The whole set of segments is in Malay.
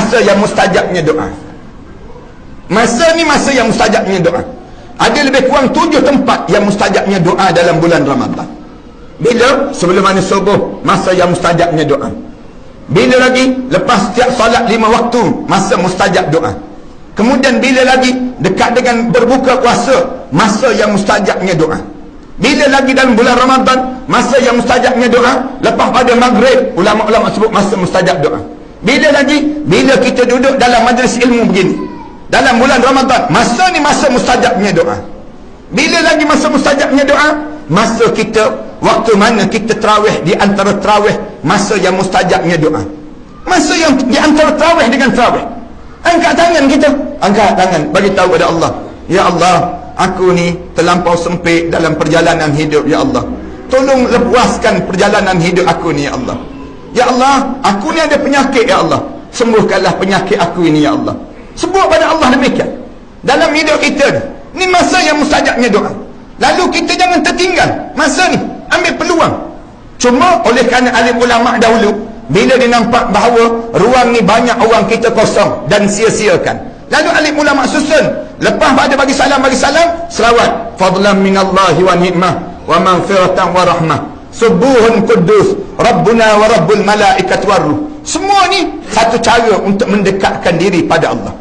masa yang mustajabnya doa. Masa ni masa yang mustajabnya doa. Ada lebih kurang tujuh tempat yang mustajabnya doa dalam bulan Ramadan. Bila? Sebelum mana subuh masa yang mustajabnya doa. Bila lagi? Lepas setiap solat lima waktu masa mustajab doa. Kemudian bila lagi? Dekat dengan berbuka puasa masa yang mustajabnya doa. Bila lagi dalam bulan Ramadan masa yang mustajabnya doa? Lepas pada maghrib ulama-ulama sebut masa mustajab doa bila lagi? Bila kita duduk dalam majlis ilmu begini? Dalam bulan Ramadan masa ni masa mustajabnya doa. Bila lagi masa mustajabnya doa? Masa kita waktu mana kita terawih di antara terawih masa yang mustajabnya doa. Masa yang di antara terawih dengan terawih. Angkat tangan kita. Angkat tangan bagi tahu kepada Allah. Ya Allah aku ni terlampau sempit dalam perjalanan hidup ya Allah. Tolong lepaskan perjalanan hidup aku ni ya Allah ya Allah aku ni ada penyakit ya Allah. Sembuhkanlah penyakit aku ini ya Allah. Sebut pada Allah demikian. Dalam hidup kita ni ni masa yang mustajabnya doa. Lalu kita jangan tertinggal masa ni ambil peluang. Cuma oleh kerana alim ulama dahulu bila dia nampak bahawa ruang ni banyak orang kita kosong dan sia-siakan. Lalu alim ulama susun. Lepas pada bagi salam bagi salam selawat. Fadlan minallahi wa ni'mah wa maghfiratan wa rahmah subuhun kudus rabbuna wa rabbul malaikat warruh semua ni satu cara untuk mendekatkan diri pada Allah.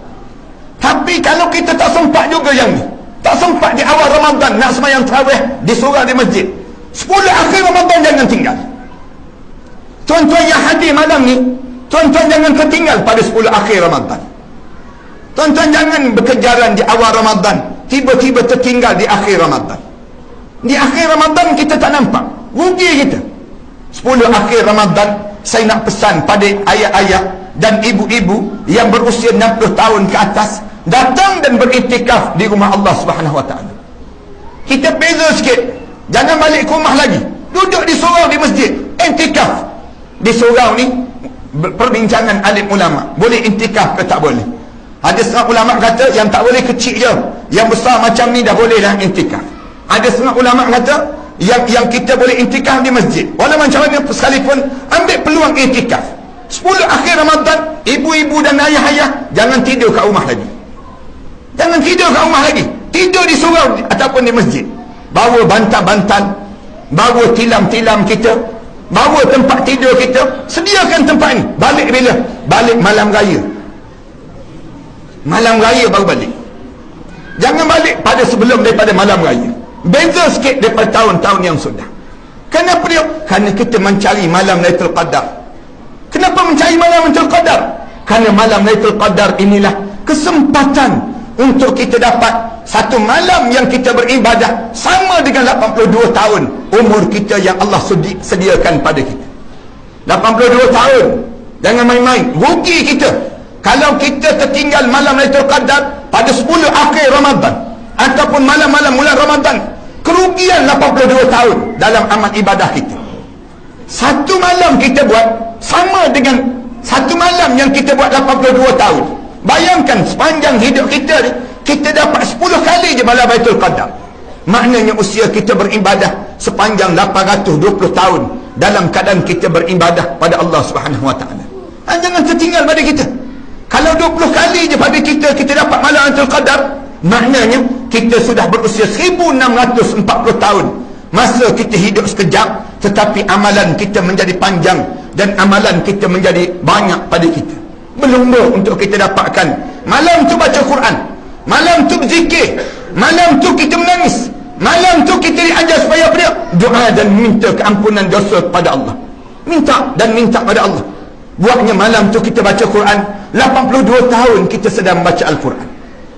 Tapi kalau kita tak sempat juga yang ni tak sempat di awal Ramadan nak semayang terawih di surah di masjid 10 akhir Ramadan jangan tinggal. Tuan-tuan yang hadir malam ni tuan-tuan jangan tertinggal pada 10 akhir Ramadan. Tuan-tuan jangan berkejaran di awal Ramadan tiba-tiba tertinggal di akhir Ramadan. Di akhir Ramadan kita tak nampak rugi kita 10 akhir Ramadan saya nak pesan pada ayah-ayah dan ibu-ibu yang berusia 60 tahun ke atas datang dan beriktikaf di rumah Allah Subhanahu Wa Taala. Kita beza sikit. Jangan balik ke rumah lagi. Duduk di surau di masjid, iktikaf. Di surau ni perbincangan alim ulama, boleh iktikaf ke tak boleh? Ada setengah ulama kata yang tak boleh kecil je. Yang besar macam ni dah boleh dah iktikaf. Ada setengah ulama kata yang yang kita boleh intikaf di masjid. Walau macam mana sekalipun ambil peluang intikaf. 10 akhir Ramadan, ibu-ibu dan ayah-ayah jangan tidur kat rumah lagi. Jangan tidur kat rumah lagi. Tidur di surau ataupun di masjid. Bawa bantal-bantal, bawa tilam-tilam kita, bawa tempat tidur kita, sediakan tempat ni. Balik bila? Balik malam raya. Malam raya baru balik. Jangan balik pada sebelum daripada malam raya. Beza sikit daripada tahun-tahun yang sudah. Kenapa dia? Kerana kita mencari malam Lailatul Qadar. Kenapa mencari malam Lailatul Qadar? Kerana malam Lailatul Qadar inilah kesempatan untuk kita dapat satu malam yang kita beribadah sama dengan 82 tahun umur kita yang Allah sediakan pada kita. 82 tahun. Jangan main-main. Rugi kita. Kalau kita tertinggal malam Lailatul Qadar pada 10 akhir Ramadan ataupun malam-malam bulan Ramadan kerugian 82 tahun dalam amal ibadah kita satu malam kita buat sama dengan satu malam yang kita buat 82 tahun bayangkan sepanjang hidup kita kita dapat 10 kali je malam Baitul Qadar maknanya usia kita beribadah sepanjang 820 tahun dalam keadaan kita beribadah pada Allah Subhanahu Wa Taala. Jangan tertinggal pada kita. Kalau 20 kali je pada kita kita dapat malam Baitul Qadar, maknanya kita sudah berusia 1640 tahun. Masa kita hidup sekejap tetapi amalan kita menjadi panjang dan amalan kita menjadi banyak pada kita. Belum untuk kita dapatkan. Malam tu baca Quran. Malam tu berzikir. Malam tu kita menangis. Malam tu kita diajar supaya apa doa dan minta keampunan dosa kepada Allah. Minta dan minta pada Allah. Buatnya malam tu kita baca Quran. 82 tahun kita sedang baca Al-Quran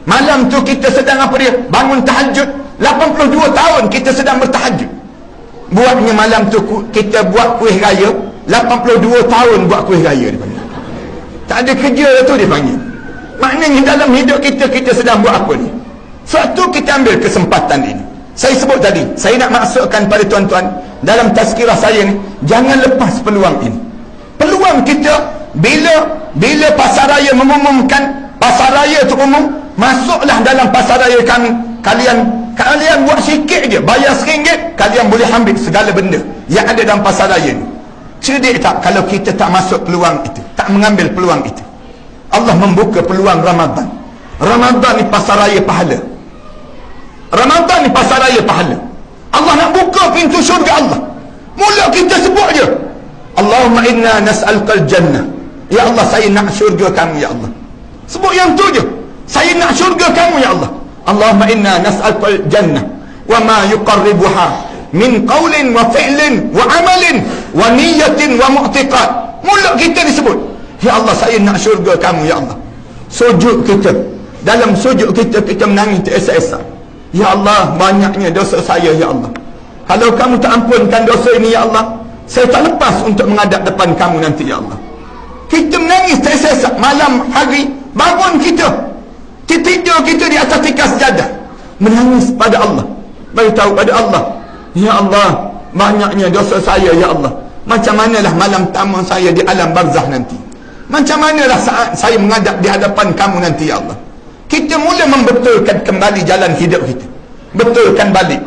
Malam tu kita sedang apa dia? Bangun tahajud. 82 tahun kita sedang bertahajud. Buatnya malam tu kita buat kuih raya. 82 tahun buat kuih raya dia panggil. Tak ada kerja tu dia panggil. Maknanya dalam hidup kita, kita sedang buat apa ni? Sebab tu kita ambil kesempatan ini. Saya sebut tadi, saya nak masukkan pada tuan-tuan dalam tazkirah saya ni, jangan lepas peluang ini. Peluang kita bila bila pasaraya mengumumkan pasaraya tu umum masuklah dalam pasar raya kami. Kalian kalian buat sikit je bayar seringgit kalian boleh ambil segala benda yang ada dalam pasar raya ni. Cerdik tak kalau kita tak masuk peluang itu tak mengambil peluang itu? Allah membuka peluang Ramadan. Ramadan ni pasar raya pahala. Ramadan ni pasar raya pahala. Allah nak buka pintu syurga Allah. Mula kita sebut je Allahumma inna nas'alkal jannah. Ya Allah saya nak syurga kamu ya Allah. Sebut yang tu je saya nak syurga kamu ya Allah. Allahumma inna nas'alkal jannah wa ma yuqarribuha min qawlin wa fi'lin wa amalin wa niyatin wa mu'tiqad mula kita disebut. Ya Allah saya nak syurga kamu ya Allah. Sujud kita. Dalam sujud kita kita menangis teresa-esa. Ya Allah banyaknya dosa saya ya Allah. Kalau kamu tak ampunkan dosa ini ya Allah saya tak lepas untuk menghadap depan kamu nanti ya Allah. Kita menangis teresa-esa malam hari bangun kita tidur kita di atas tikas jadah menangis pada Allah. Beritahu pada Allah. Ya Allah banyaknya dosa saya ya Allah. Macam manalah malam tamu saya di alam barzah nanti? Macam manalah saat saya menghadap di hadapan kamu nanti ya Allah? Kita mula membetulkan kembali jalan hidup kita. Betulkan balik.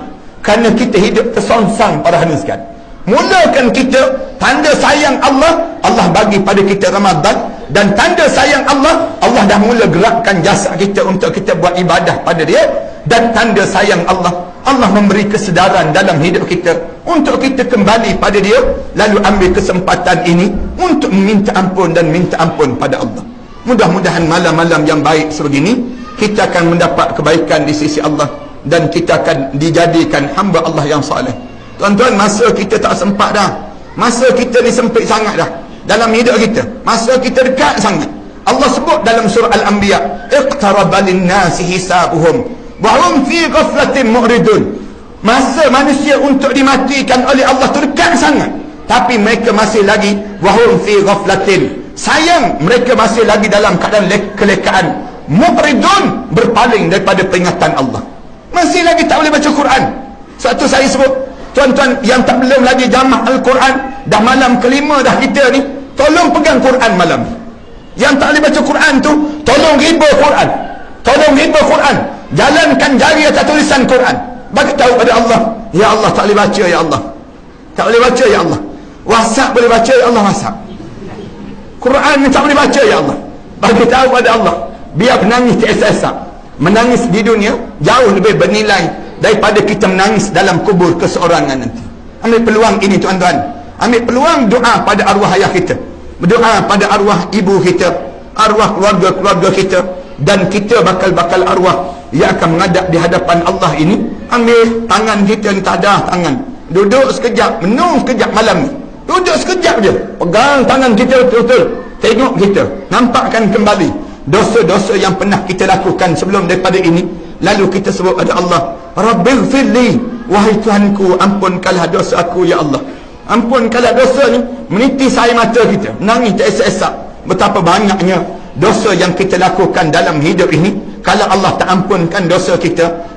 Kerana kita hidup tersongsang pada hari sekarang mulakan kita tanda sayang Allah Allah bagi pada kita Ramadan dan tanda sayang Allah Allah dah mula gerakkan jasa kita untuk kita buat ibadah pada dia. Dan tanda sayang Allah Allah memberi kesedaran dalam hidup kita untuk kita kembali pada dia lalu ambil kesempatan ini untuk meminta ampun dan minta ampun pada Allah. Mudah-mudahan malam-malam yang baik sebegini kita akan mendapat kebaikan di sisi Allah dan kita akan dijadikan hamba Allah yang saleh. Tuan-tuan masa kita tak sempat dah. Masa kita ni sempit sangat dah dalam hidup kita. Masa kita dekat sangat. Allah sebut dalam surah Al-Anbiya iqtaraba lin-nasi hisabuhum wahum fi ghaflatin mu'ridun. Masa manusia untuk dimatikan oleh Allah tu dekat sangat. Tapi mereka masih lagi wahum fi ghaflatin. Sayang mereka masih lagi dalam keadaan kelekaan. Mu'ridun berpaling daripada peringatan Allah. Masih lagi tak boleh baca Quran. Satu saya sebut tuan-tuan yang tak belum lagi jamah Al-Quran dah malam kelima dah kita ni tolong pegang Quran malam. Yang tak boleh baca Quran tu tolong riba Quran. Tolong riba Quran. Jalankan jari atas tulisan Quran. Bagi tahu pada Allah ya Allah tak boleh baca ya Allah. Tak boleh baca ya Allah. Whatsapp boleh baca ya Allah whatsapp. Quran ni tak boleh baca ya Allah. Bagi tahu pada Allah biar menangis teresa menangis di dunia jauh lebih bernilai daripada kita menangis dalam kubur keseorangan nanti. Ambil peluang ini tuan-tuan ambil peluang doa pada arwah ayah kita. Berdoa pada arwah ibu kita arwah keluarga-keluarga kita dan kita bakal-bakal arwah yang akan menghadap di hadapan Allah ini. Ambil tangan kita ni tak ada tangan. Duduk sekejap menung sekejap malam ni. Duduk sekejap je. Pegang tangan kita betul-betul. Tengok kita. Nampakkan kembali dosa-dosa yang pernah kita lakukan sebelum daripada ini. Lalu kita sebut pada Allah Rabbighfirli. Wahai Tuhanku ampunkanlah dosa aku ya Allah ampunkanlah dosa ni meniti saya mata kita nangis tak esak-esak. Betapa banyaknya dosa yang kita lakukan dalam hidup ini kalau Allah tak ampunkan dosa kita